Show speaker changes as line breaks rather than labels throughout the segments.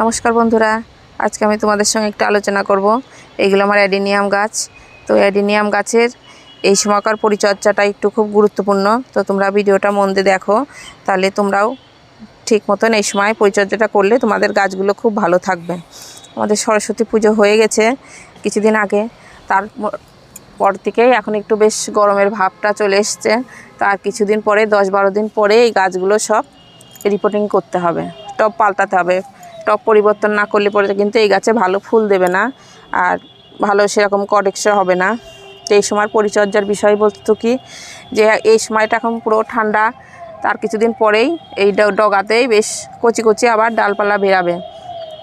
নমস্কার বন্ধুরা, আজকে আমি তোমাদের সঙ্গে একটু আলোচনা করব। এইগুলো আমার অ্যাডিনিয়াম গাছ। তো অ্যাডিনিয়াম গাছের এই সময়কার পরিচর্যাটা একটু খুব গুরুত্বপূর্ণ। তো তোমরা ভিডিওটা মন দিয়ে দেখো, তাহলে তোমরাও ঠিক মতন এই সময় পরিচর্যাটা করলে তোমাদের গাছগুলো খুব ভালো থাকবে। আমাদের সরস্বতী পুজো হয়ে গেছে কিছুদিন আগে। তার পর থেকেই এখন একটু বেশ গরমের ভাবটা চলে এসছে। তার কিছুদিন পরে, দশ বারো দিন পরে এই গাছগুলো সব রিপোর্টিং করতে হবে। টপ পাল্টাতে হবে। টপ পরিবর্তন না করলে পরে কিন্তু এই গাছে ভালো ফুল দেবে না আর ভালো সেরকম কডেক্সা হবে না। তো এই সময় পরিচর্যার বিষয় বিষয়বস্তু কি? যে এই সময়টা এখন পুরো ঠান্ডা, তার কিছুদিন পরেই এই ডগাতেই বেশ কচি কচি আবার ডালপালা বেরাবে।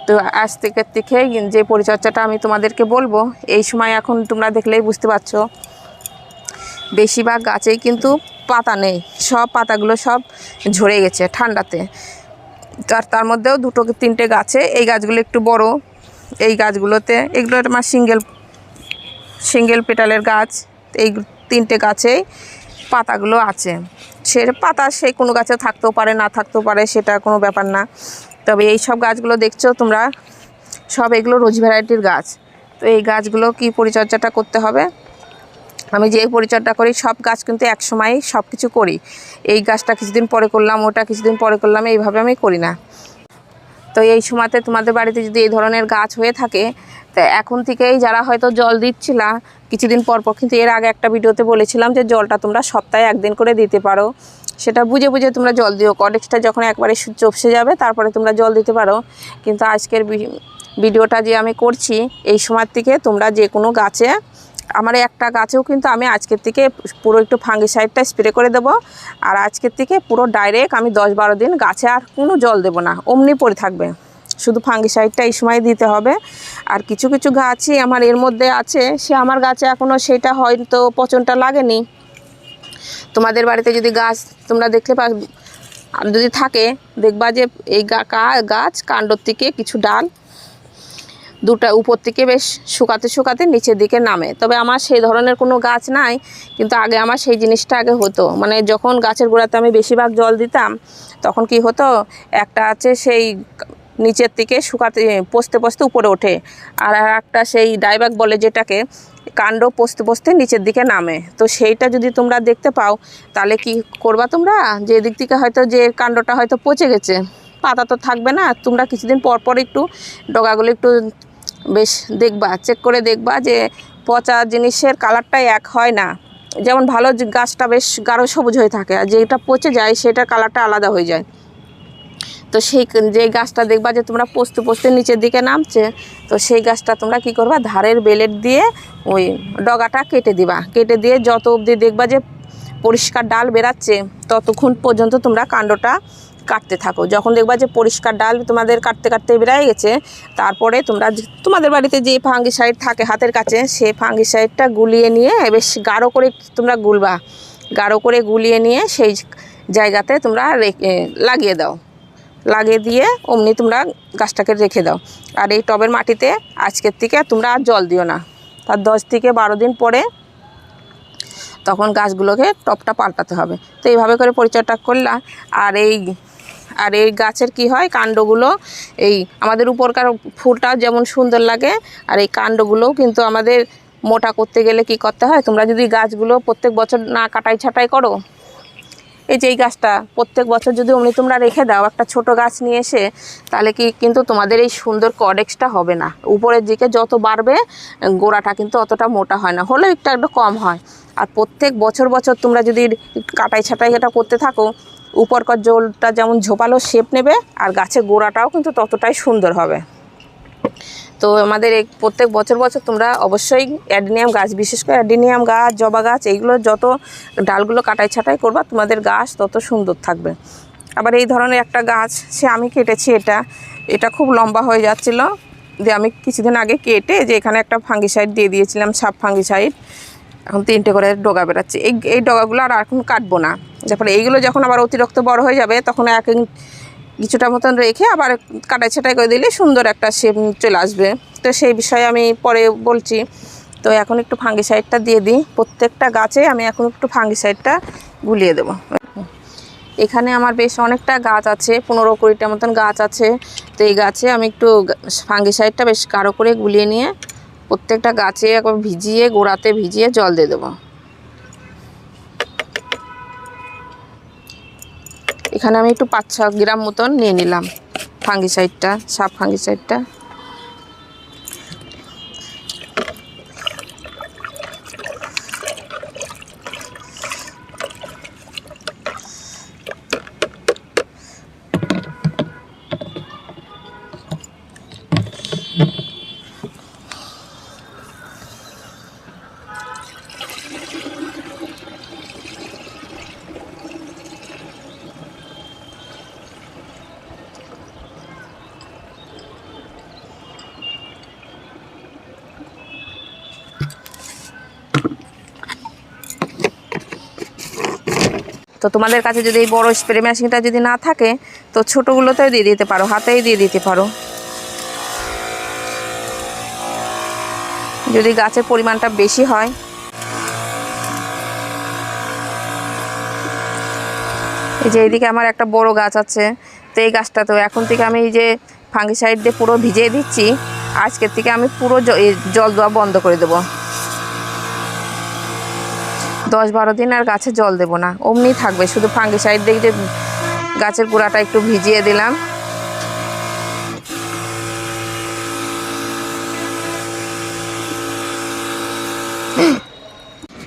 তো আজ থেকে থেকে যে পরিচর্যাটা আমি তোমাদেরকে বলব, এই সময় এখন তোমরা দেখলেই বুঝতে পারছ, বেশিরভাগ গাছেই কিন্তু পাতা নেই। সব পাতাগুলো সব ঝরে গেছে ঠান্ডাতে। তার তার মধ্যেও দুটো তিনটে গাছে। এই গাছগুলো একটু বড়। এই গাছগুলোতে এগুলো আমার সিঙ্গেল সিঙ্গেল পেটালের গাছ। এই তিনটে গাছেই পাতাগুলো আছে। সে পাতা সে কোনো গাছে থাকতেও পারে, না থাকতেও পারে, সেটা কোনো ব্যাপার না। তবে এই সব গাছগুলো দেখছ তোমরা? সব এগুলো রোজ ভ্যারাইটির গাছ। তো এই গাছগুলো কি পরিচর্যাটা করতে হবে? আমি যে পরিচর্যা করি, সব গাছ কিন্তু এক সময় সব কিছু করি। এই গাছটা কিছুদিন পরে করলাম, ওটা কিছুদিন পরে করলাম, এইভাবে আমি করি না। তো এই সময়তে তোমাদের বাড়িতে যদি এই ধরনের গাছ হয়ে থাকে, তা এখন থেকেই যারা হয়তো জল দিচ্ছিলা, কিছুদিন পর পর কিন্তু এর আগে একটা ভিডিওতে বলেছিলাম যে জলটা তোমরা সপ্তাহে একদিন করে দিতে পারো। সেটা বুঝে বুঝে তোমরা জল দিও। কডেক্সটা যখন একবারে চপসে যাবে, তারপরে তোমরা জল দিতে পারো। কিন্তু আজকের ভিডিওটা যে আমি করছি, এই সময় থেকে তোমরা যে কোনো গাছে আমার একটা গাছেও কিন্তু আমি আজকের থেকে পুরো একটু ফাঙ্গিসাইডটা স্প্রে করে দেবো। আর আজকের থেকে পুরো ডাইরেক্ট আমি দশ বারো দিন গাছে আর কোনো জল দেবো না, অমনি পড়ে থাকবে। শুধু ফাঙ্গিসাইডটা এই সময় দিতে হবে। আর কিছু কিছু গাছই আমার এর মধ্যে আছে, সে আমার গাছে এখনও সেটা হয়তো পচনটা লাগেনি। তোমাদের বাড়িতে যদি গাছ তোমরা দেখলে পা যদি থাকে, দেখবা যে এই গাছ কাণ্ডর থেকে কিছু ডাল দুটা উপর থেকে বেশ শুকাতে শুকাতে নিচের দিকে নামে। তবে আমার সেই ধরনের কোনো গাছ নাই, কিন্তু আগে আমার সেই জিনিসটা আগে হতো। মানে যখন গাছের গোড়াতে আমি বেশিরভাগ জল দিতাম, তখন কি হতো? একটা আছে সেই নিচের থেকে শুকাতে, পচতে পচতে উপরে ওঠে। আর একটা সেই ডাইবাক বলে যেটাকে, কাণ্ড পচতে পচতে নিচের দিকে নামে। তো সেইটা যদি তোমরা দেখতে পাও, তাহলে কি করবা তোমরা? যে দিক থেকে হয়তো যে কাণ্ডটা হয়তো পচে গেছে। পাতা তো থাকবে না। তোমরা কিছুদিন পর পর একটু ডগাগুলো একটু বেশ দেখবা চেক করে দেখবা যে পচা জিনিসের কালারটাই এক হয় না। যেমন ভালো গাছটা বেশ গাঢ় সবুজ হয়ে থাকে, আর যেটা পচে যায় সেটা কালারটা আলাদা হয়ে যায়। তো সেই যে গাছটা দেখবা যে তোমরা পোস্তে পোস্তে নিচের দিকে নামছে, তো সেই গাছটা তোমরা কি করবা, ধারের বেলেট দিয়ে ওই ডগাটা কেটে দিবা। কেটে দিয়ে যত অবধি দেখবা যে পরিষ্কার ডাল বেরাচ্ছে ততক্ষণ পর্যন্ত তোমরা কাণ্ডটা কাটতে থাকো। যখন দেখবা যে পরিষ্কার ডাল তোমাদের কাটতে কাটতে বেরিয়ে গেছে, তারপরে তোমরা তোমাদের বাড়িতে যে ফাঙ্গিসাইড থাকে হাতের কাছে সেই ফাঙ্গিসাইডটা গুলিয়ে নিয়ে বেশ গাঢ় করে তোমরা গুলবা। গাঢ় করে গুলিয়ে নিয়ে সেই জায়গাতে তোমরা লাগিয়ে দাও। লাগিয়ে দিয়ে অমনি তোমরা গাছটাকে রেখে দাও। আর এই টবের মাটিতে আজকের থেকে তোমরা আর জল দিও না। তার দশ থেকে বারো দিন পরে তখন গাছগুলোকে টপটা পাল্টাতে হবে। তো এইভাবে করে পরিচর্যা করলা। আর এই আর এই গাছের কি হয়? কাণ্ডগুলো এই আমাদের উপরকার ফুলটা যেমন সুন্দর লাগে, আর এই কাণ্ডগুলোও কিন্তু আমাদের মোটা করতে গেলে কি করতে হয়? তোমরা যদি গাছগুলো প্রত্যেক বছর না কাটাই ছাটাই করো। এই যে এই গাছটা, প্রত্যেক বছর যদি অমনি তোমরা রেখে দাও, একটা ছোট গাছ নিয়ে এসে, তাহলে কি কিন্তু তোমাদের এই সুন্দর কডেক্সটা হবে না। উপরের দিকে যত বাড়বে, গোড়াটা কিন্তু অতটা মোটা হয় না, হলেও একটু একটু কম হয়। আর প্রত্যেক বছর বছর তোমরা যদি কাটাই ছাটাই এটা করতে থাকো উপরকার জলটা যেমন ঝোপালো শেপ নেবে, আর গাছের গোড়াটাও কিন্তু ততটাই সুন্দর হবে। তো আমাদের এই প্রত্যেক বছর বছর তোমরা অবশ্যই অ্যাডিনিয়াম গাছ, বিশেষ করে অ্যাডিনিয়াম গাছ, জবা গাছ, এইগুলো যত ডালগুলো কাটাই ছাটাই করবা, তোমাদের গাছ তত সুন্দর থাকবে। আবার এই ধরনের একটা গাছ, সে আমি কেটেছি এটা এটা খুব লম্বা হয়ে যাচ্ছিল। যে আমি কিছুদিন আগে কেটে যে এখানে একটা ফাঙ্গিসাইড দিয়ে দিয়েছিলাম সাপ ফাঙ্গিসাইড এখন তিনটে করে ডগা বেরাচ্ছে এই এই ডগাগুলো আর এখন কাটবো না। তারপরে এইগুলো যখন আবার অতিরিক্ত বড় হয়ে যাবে, তখন এক কিছুটা মতন রেখে আবার কাটাই ছাটাই করে দিলে সুন্দর একটা শেপ চলে আসবে। তো সেই বিষয়ে আমি পরে বলছি। তো এখন একটু ফাঙ্গিসাইডটা দিয়ে দিই। প্রত্যেকটা গাছে আমি এখন একটু ফাঙ্গিসাইডটা গুলিয়ে দেবো। এখানে আমার বেশ অনেকটা গাছ আছে, পনেরো কুড়িটা মতন গাছ আছে। তো এই গাছে আমি একটু ফাঙ্গিসাইডটা বেশ কারও করে গুলিয়ে নিয়ে প্রত্যেকটা গাছে একবার ভিজিয়ে, গোড়াতে ভিজিয়ে জল দিয়ে দেবো। এখানে আমি একটু পাঁচ ছ গ্রাম মতন নিয়ে নিলাম ফাঙ্গি সাইডটা সাপ ফাঙ্গিসাইডটা। তো তোমাদের কাছে যদি এই বড় স্প্রে মেশিনটা যদি না থাকে, তো ছোটোগুলোতেও দিয়ে দিতে পারো, হাতেই দিয়ে দিতে পারো। যদি গাছের পরিমাণটা বেশি হয়। এই যে এইদিকে আমার একটা বড় গাছ আছে, তো এই গাছটা তো এখন থেকে আমি এই যে ফাঙ্গিসাইড দিয়ে পুরো ভিজিয়ে দিচ্ছি আজকের থেকে আমি পুরো জল দেওয়া বন্ধ করে দেবো। দশ বারো দিন আর গাছে জল দেবো না। অমনি থাকবে, শুধু ফাঙ্গিসাইড দিয়ে যে গাছের গোড়াটা একটু ভিজিয়ে দিলাম।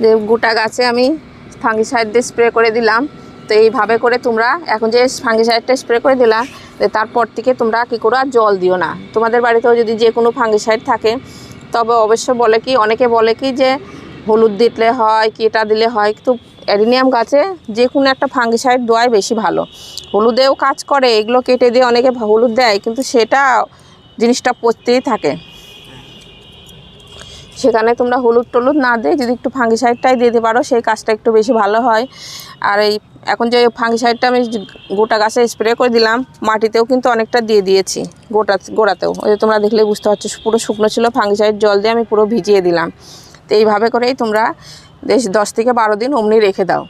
যে গোটা গাছে আমি ফাঙ্গিসাইড দিয়ে স্প্রে করে দিলাম। তো এইভাবে করে তোমরা এখন যে ফাঙ্গিসাইডটা স্প্রে করে দিলা তো তারপর থেকে তোমরা কী করো আর জল দিও না। তোমাদের বাড়িতেও যদি যে কোনো ফাঙ্গিসাইড থাকে, তবে অবশ্য বলে কি, অনেকে বলে কি যে হলুদ দিলে হয়, কি এটা দিলে হয়, কিন্তু অ্যাডিনিয়াম গাছে যে কোনো একটা ফাঙ্গিসাইড দেওয়াই বেশি ভালো। হলুদেও কাজ করে, এগুলো কেটে দিয়ে অনেকে হলুদ দেয়, কিন্তু সেটা জিনিসটা পচতেই থাকে। সেখানে তোমরা হলুদ টলুদ না দিয়ে যদি একটু ফাঙ্গিসাইডটাই দিতে পারো, সেই কাজটা একটু বেশি ভালো হয়। আর এই এখন যে ফাঙ্গিসাইডটা আমি গোটা গাছে স্প্রে করে দিলাম, মাটিতেও কিন্তু অনেকটা দিয়ে দিয়েছি, গোটা গোড়াতেও। ওই তোমরা দেখলেই বুঝতে পারছ, পুরো শুকনো ছিল, ফাঙ্গিসাইড জল দিয়ে আমি পুরো ভিজিয়ে দিলাম। তো এইভাবে করেই তোমরা বেশ দশ থেকে বারো দিন অমনি রেখে দাও।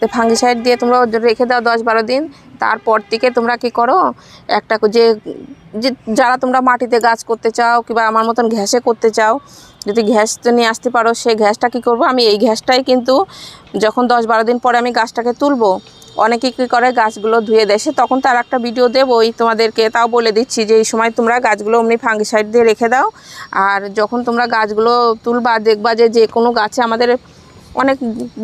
তো ফাঙ্গিসাইড দিয়ে তোমরা রেখে দাও দশ বারো দিন। তারপর থেকে তোমরা কি করো, একটা যে যারা তোমরা মাটিতে গাছ করতে চাও কিংবা আমার মতন ঘ্যাসে করতে চাও, যদি ঘ্যাস নিয়ে আসতে পারো সেই ঘ্যাসটা কী করব? আমি এই ঘ্যাসটাই কিন্তু যখন দশ বারো দিন পরে আমি গাছটাকে তুলবো অনেকে কী করে গাছগুলো ধুয়ে সে তখন তার একটা ভিডিও দেবোই তোমাদেরকে তাও বলে দিচ্ছি যে এই সময় তোমরা গাছগুলো অমনি ফাঙ্গিসাইড দিয়ে রেখে দাও। আর যখন তোমরা গাছগুলো তুলবা, দেখবা যে যে কোনো গাছে আমাদের অনেক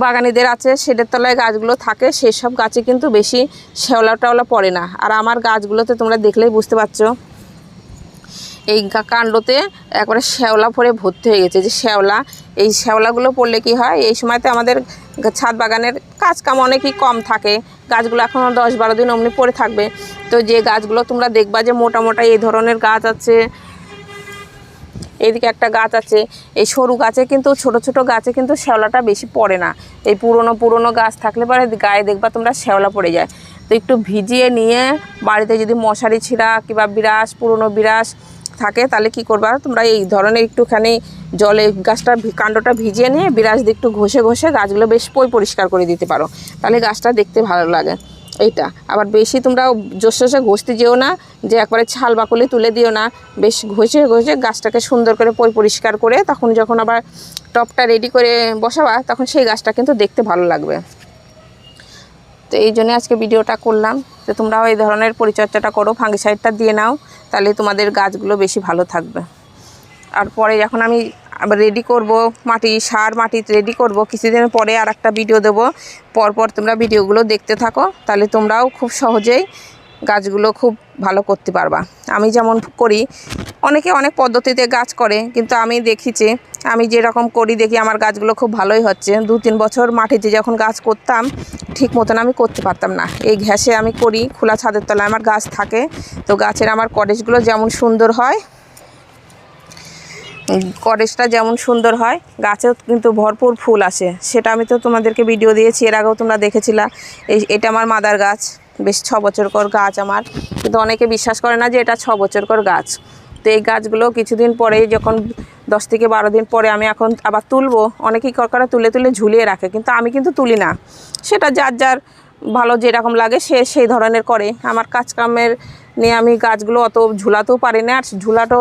বাগানিদের আছে শেডের তলায় গাছগুলো থাকে, সেসব গাছে কিন্তু বেশি শ্যাওলা টাওলা পড়ে না। আর আমার গাছগুলোতে তোমরা দেখলেই বুঝতে পারছ। এই কাণ্ডতে একবারে শ্যাওলা পরে ভর্তি হয়ে গেছে। যে শ্যাওলা, এই শ্যাওলাগুলো পড়লে কি হয়? এই সময়তে আমাদের ছাদ বাগানের কাজ কাম অনেকই কম থাকে। গাছগুলো এখনও দশ বারো দিন অমনি পড়ে থাকবে। তো যে গাছগুলো তোমরা দেখবা যে মোটা মোটা এই ধরনের গাছ আছে। এইদিকে একটা গাছ আছে। এই সরু গাছে কিন্তু, ছোট ছোট গাছে কিন্তু শ্যাওলাটা বেশি পড়ে না। এই পুরনো পুরনো গাছ থাকলে পরে গায়ে দেখবা তোমরা শ্যাওলা পড়ে যায়। তো একটু ভিজিয়ে নিয়ে বাড়িতে যদি মশারি ছিঁড়া কিংবা বিরাস, পুরনো বিরাস থাকে, তাহলে কি করবা? তোমরা এই ধরনের একটুখানি জলে গাছটা কাণ্ডটা ভিজিয়ে নিয়ে বিরাজ দিয়ে একটু ঘষে ঘষে গাছগুলো বেশ পই পরিষ্কার করে দিতে পারো। তাহলে গাছটা দেখতে ভালো লাগে। এইটা। আবার বেশি তোমরা জোসে ঘষতে যেও না, যে একবারে ছাল বাকলি তুলে দিও না, বেশ ঘষে ঘষে গাছটাকে সুন্দর করে পই পরিষ্কার করে তখন যখন আবার টপটা রেডি করে বসাবা, তখন সেই গাছটা কিন্তু দেখতে ভালো লাগবে। তো এই জন্য আজকে ভিডিওটা করলাম। তো তোমরাও এই ধরনের পরিচর্যাটা করো ফাঙ্গিসাইডটা দিয়ে নাও, তাহলে তোমাদের গাছগুলো বেশি ভালো থাকবে। আর পরে যখন আমি রেডি করব, মাটি, সার, মাটি রেডি করব, কিছুদিন পরে আর একটা ভিডিও দেবো। পরপর তোমরা ভিডিওগুলো দেখতে থাকো, তাহলে তোমরাও খুব সহজেই গাছগুলো খুব ভালো করতে পারবা। আমি যেমন করি, অনেকে অনেক পদ্ধতিতে গাছ করে, কিন্তু আমি দেখিছি আমি যেরকম করি দেখি আমার গাছগুলো খুব ভালোই হচ্ছে। দু তিন বছর মাটিতে যখন গাছ করতাম, ঠিক মতন আমি করতে পারতাম না। এই ঘ্যাসে আমি করি, খোলা ছাদের তলায় আমার গাছ থাকে। তো গাছের আমার কটেজগুলো যেমন সুন্দর হয় করেসটা যেমন সুন্দর হয়, গাছেও কিন্তু ভরপুর ফুল আসে। সেটা আমি তো তোমাদেরকে ভিডিও দিয়েছি, এর আগেও তোমরা দেখেছিলা। এই, এটা আমার মাদার গাছ। বেশ ছ বছর কর গাছ আমার। কিন্তু অনেকে বিশ্বাস করে না যে এটা ছ বছর কর গাছ। তো এই গাছগুলো কিছুদিন পরে যখন দশ থেকে বারো দিন পরে আমি এখন আবার তুলবো, অনেকেই কর তুলে তুলে ঝুলিয়ে রাখে, কিন্তু আমি কিন্তু তুলি না। সেটা যার যার ভালো যেরকম লাগে সে সেই ধরনের করে। আমার কাজকামের নিয়ে আমি গাছগুলো অত ঝুলাতেও পারি না, আর ঝুলাটো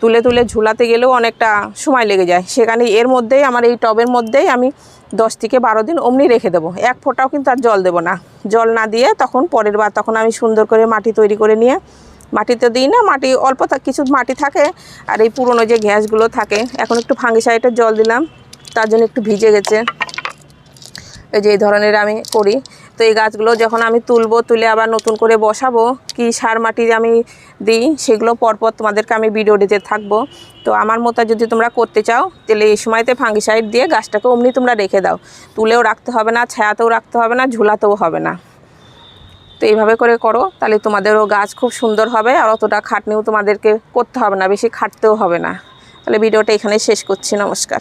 তুলে তুলে ঝুলাতে গেলেও অনেকটা সময় লেগে যায়। সেখানে এর মধ্যেই, আমার এই টবের মধ্যেই আমি দশ থেকে বারো দিন অমনি রেখে দেবো। এক ফোঁটাও কিন্তু আর জল দেবো না। জল না দিয়ে তখন পরের বার তখন আমি সুন্দর করে মাটি তৈরি করে নিয়ে, মাটিতে দিই না, মাটি অল্প কিছু মাটি থাকে, আর এই পুরনো যে গ্যাসগুলো থাকে, এখন একটু ফাঙ্গিসাইডের জল দিলাম, তার জন্য একটু ভিজে গেছে। এই যে এই ধরনের আমি করি। তো এই গাছগুলো যখন আমি তুলবো, তুলে আবার নতুন করে বসাবো, কি সার মাটি আমি দিই, সেগুলো পরপর তোমাদেরকে আমি ভিডিও দিতে থাকব। তো আমার মতো যদি তোমরা করতে চাও, তাহলে এই সময়তে ফাঙ্গিসাইড দিয়ে গাছটাকে অমনি তোমরা রেখে দাও। তুলেও রাখতে হবে না, ছায়াতেও রাখতে হবে না, ঝুলাতেও হবে না। তো এইভাবে করে করো, তাহলে তোমাদেরও গাছ খুব সুন্দর হবে, আর অতটা খাটনিও তোমাদেরকে করতে হবে না, বেশি খাটতেও হবে না। তাহলে ভিডিওটা এখানে শেষ করছি, নমস্কার।